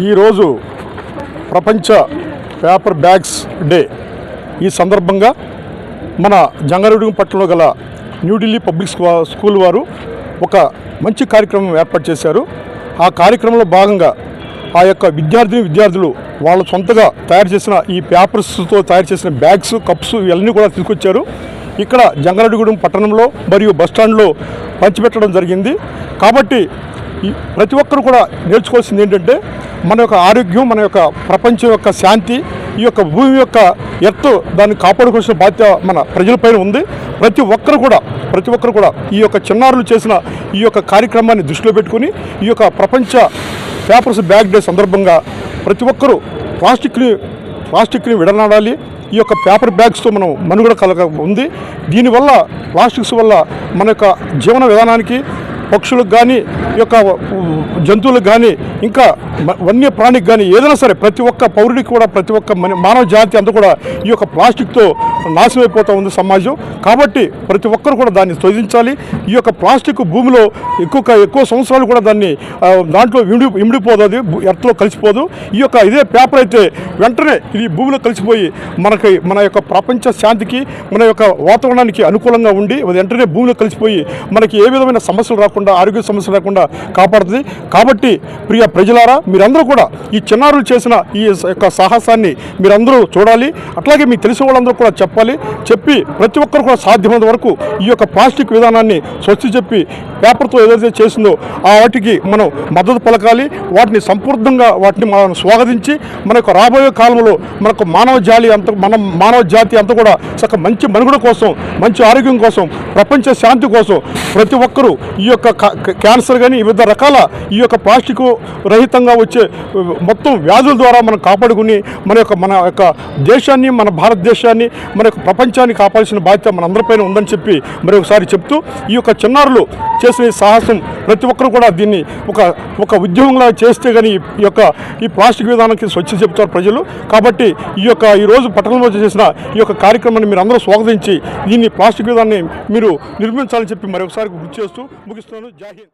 ఈరోజు ప్రపంచ paper bags day. ఈ సందర్భంగా మన జంగారెడ్డి పట్టణంలో గల న్యూఢిల్లీ పబ్లిక్ స్కూ- స్కూల్ వారు ఒక మంచి కార్యక్రమం ఏర్పాటు చేశారు. ఆ కార్యక్రమంలో భాగంగా ఆ యొక్క విద్యార్థిని విద్యార్థులు వాళ్ళ సొంతగా తయారు చేసిన ఈ పేపర్స్తో తయారు చేసిన బ్యాగ్స్ కప్స్ ఇవన్నీ కూడా తీసుకొచ్చారు. ఇక్కడ జంగారెడ్డిగూడెం పట్టణంలో మరియు బస్టాండ్లో పంచిపెట్టడం జరిగింది. కాబట్టి ప్రతి ఒక్కరు కూడా నేర్చుకోవాల్సింది ఏంటంటే మన యొక్క ఆరోగ్యం మన యొక్క ప్రపంచం యొక్క శాంతి ఈ యొక్క భూమి యొక్క ఎత్తు దాన్ని కాపాడుకోవాల్సిన బాధ్యత మన ప్రజలపైన ఉంది. ప్రతి ఒక్కరు కూడా ప్రతి ఒక్కరు కూడా ఈ యొక్క చిన్నారులు చేసిన ఈ యొక్క కార్యక్రమాన్ని దృష్టిలో పెట్టుకుని ఈ యొక్క ప్రపంచ పేపర్స్ బ్యాగ్ డే సందర్భంగా ప్రతి ఒక్కరూ ప్లాస్టిక్ని ప్లాస్టిక్ని విడనాడాలి. ఈ యొక్క పేపర్ బ్యాగ్స్తో మనం మనుగడ కలగ ఉంది. దీనివల్ల ప్లాస్టిక్స్ వల్ల మన యొక్క జీవన విధానానికి పక్షులకు కానీ ఈ యొక్క జంతువులకు కానీ ఇంకా వన్యప్రాణికి వన్య ప్రాణికి కానీ ఏదైనా సరే ప్రతి ఒక్క పౌరుడికి కూడా ప్రతి ఒక్క మన- మానవ జాతి అంతా కూడా ఈ యొక్క ప్లాస్టిక్తో నాశనం అయిపోతూ ఉంది సమాజం. కాబట్టి ప్రతి ఒక్కరు కూడా దాన్ని త్యజించాలి ఈ యొక్క ప్లాస్టిక్ భూమిలో ఎక్కువ ఎక్కువ సంవత్సరాలు కూడా దాన్ని దాంట్లో ఇమిడి ఇమిడిపోదు ఎర్త్లో కలిసిపోదు. ఈ యొక్క ఇదే పేపర్ అయితే వెంటనే ఇది భూమిలో కలిసిపోయి మనకి మన యొక్క ప్రపంచ శాంతికి మన యొక్క వాతావరణానికి అనుకూలంగా ఉండి అది వెంటనే భూమిలో కలిసిపోయి మనకి ఏ విధమైన సమస్యలు రాకుండా ఆరోగ్య సమస్య రాకుండా కాపాడుతుంది. కాబట్టి ప్రియ ప్రజలారా మీరందరూ కూడా ఈ చిన్నారులు చేసిన ఈ యొక్క సాహసాన్ని మీరందరూ చూడాలి. అట్లాగే మీకు తెలిసిన వాళ్ళందరూ కూడా చెప్పాలి. చెప్పి ప్రతి ఒక్కరు కూడా సాధ్యమైనంత వరకు ఈ యొక్క ప్లాస్టిక్ విధానాన్ని స్వచ్ఛ చెప్పి పేపర్తో ఏదైతే చేసిందో ఆ వాటికి మనం మద్దతు పలకాలి. వాటిని సంపూర్ణంగా వాటిని మనం స్వాగతించి మన యొక్క రాబోయే కాలంలో మనకు మానవ జాలి అంత మన మానవ జాతి అంతా కూడా చక్క మంచి మనుగడ కోసం మంచి ఆరోగ్యం కోసం ప్రపంచ శాంతి కోసం ప్రతి ఒక్కరూ ఈ యొక్క క్యాన్సర్ కానీ వివిధ రకాల ఈ యొక్క ప్లాస్టిక్ రహితంగా వచ్చే మొత్తం వ్యాధుల ద్వారా మనం కాపాడుకుని మన యొక్క మన యొక్క దేశాన్ని మన భారతదేశాన్ని మన యొక్క ప్రపంచాన్ని కాపాల్సిన బాధ్యత మన అందరిపైన ఉందని చెప్పి మరి ఒకసారి చెప్తూ ఈ యొక్క చిన్నారులు చేసిన సాహసం ప్రతి ఒక్కరు కూడా దీన్ని ఒక ఒక ఉద్యమంలా చేస్తే కానీ ఈ యొక్క ఈ ప్లాస్టిక్ విధానానికి స్వచ్ఛ చెప్తారు ప్రజలు. కాబట్టి ఈ యొక్క ఈరోజు పట్టణంలో చేసిన ఈ యొక్క కార్యక్రమాన్ని మీరు అందరూ స్వాగతించి దీన్ని ప్లాస్టిక్ విధానాన్ని మీరు నిర్మించాలని చెప్పి మరొకసారి గుర్తు చేస్తూ ముగిస్తున్నాను. జాహింద్